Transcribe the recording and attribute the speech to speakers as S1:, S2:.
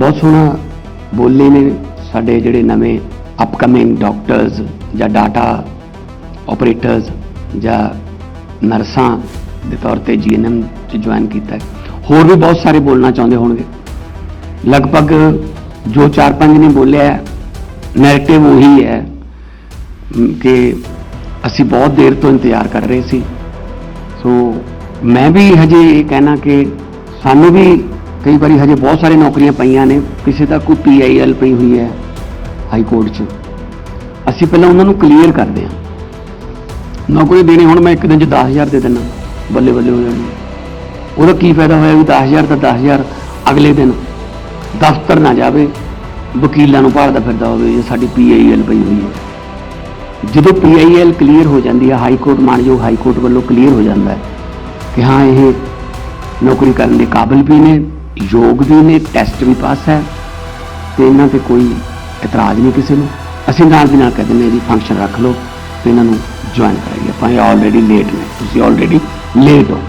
S1: ਬਹੁਤ ਸੋਹਣਾ ਬੋਲੇ ਨੇ ਸਾਡੇ ਜਿਹੜੇ ਨਵੇਂ ਅਪਕਮਿੰਗ ਡਾਕਟਰਸ ਜਾਂ ਡਾਟਾ ਆਪਰੇਟਰਸ ਜਾਂ ਨਰਸਾਂ ਦੇ ਤੌਰ ਤੇ ਜੀਐਨਐਮ ਚ ਜੁਆਇਨ ਕੀਤਾ ਹੈ। ਹੋਰ ਵੀ ਬਹੁਤ ਸਾਰੇ ਬੋਲਣਾ ਚਾਹੁੰਦੇ ਹੋਣਗੇ। ਲਗਭਗ ਜੋ ਚਾਰ ਪੰਜ ਨੇ ਬੋਲਿਆ ਨੈਰੇਟਿਵ ਉਹੀ ਹੈ ਕਿ ਅਸੀਂ ਬਹੁਤ ਦੇਰ ਤੋਂ ਇੰਤਜ਼ਾਰ ਕਰ ਰਹੇ ਸੀ। ਸੋ ਮੈਂ ਵੀ ਹਜੇ ਇਹ ਕਹਿਣਾ ਕਿ ਸਾਨੂੰ ਵੀ ਕਈ ਵਾਰੀ ਹਜੇ ਬਹੁਤ ਸਾਰੇ ਨੌਕਰੀਆਂ ਪਈਆਂ ਨੇ, ਕਿਸੇ ਦਾ ਕੋਈ ਪੀਆਈਐਲ ਪਈ ਹੋਈ ਹੈ ਹਾਈ ਕੋਰਟ 'ਚ। ਅਸੀਂ ਪਹਿਲਾਂ ਉਹਨਾਂ ਨੂੰ ਕਲੀਅਰ ਕਰਦੇ ਹਾਂ। ਨੌਕਰੀ ਦੇਣੀ, ਹੁਣ ਮੈਂ ਇੱਕ ਦਿਨ 'ਚ 10000 ਦੇ ਦਿੰਦਾ, ਬੱਲੇ ਬੱਲੇ ਹੋ ਜਾਣੀ ਉਹਦਾ ਕੀ ਫਾਇਦਾ ਹੋਇਆ ਵੀ 10000 ਤਾਂ 10000 ਅਗਲੇ ਦਿਨ ਦਫ਼ਤਰ ਨਾ ਜਾਵੇ, ਵਕੀਲਾਂ ਨੂੰ ਭਾਲਦਾ ਫਿਰਦਾ ਹੋਵੇ ਜੇ ਸਾਡੀ ਪੀਆਈਐਲ ਪਈ ਹੋਈ ਹੈ। ਜਦੋਂ ਪੀਆਈਐਲ ਕਲੀਅਰ ਹੋ ਜਾਂਦੀ ਹੈ, ਹਾਈ ਕੋਰਟ ਮਾਨਯੋਗ ਹਾਈ ਕੋਰਟ ਵੱਲੋਂ ਕਲੀਅਰ ਹੋ ਜਾਂਦਾ ਹੈ ਕਿ ਹਾਂ, ਇਹ ਨੌਕਰੀ ਕਰਨ ਦੇ ਕਾਬਿਲ ਵੀ ਨੇ ਯੋਗ ਵੀ ਨੇ ਟੈਸਟ ਵੀ ਪਾਸ ਹੈ ਤੇ ਇਹਨਾਂ ਤੇ ਕੋਈ ਇਤਰਾਜ਼ ਨਹੀਂ ਕਿਸੇ ਨੂੰ। ਅਸੀਂ ਨਾਲ ਦੀ ਨਾਲ ਕਹਿੰਦੇ ਨੇ ਜੀ ਫੰਕਸ਼ਨ ਰੱਖ ਲਓ ਤੇ ਇਹਨਾਂ ਨੂੰ ਜੁਆਇਨ ਕਰਾਈਏ। ਆਪਾਂ ਇਹ ਆਲਰੇਡੀ ਲੇਟ ਨੇ। ਤੁਸੀਂ ਆਲਰੇਡੀ ਲੇਟ ਹੋ।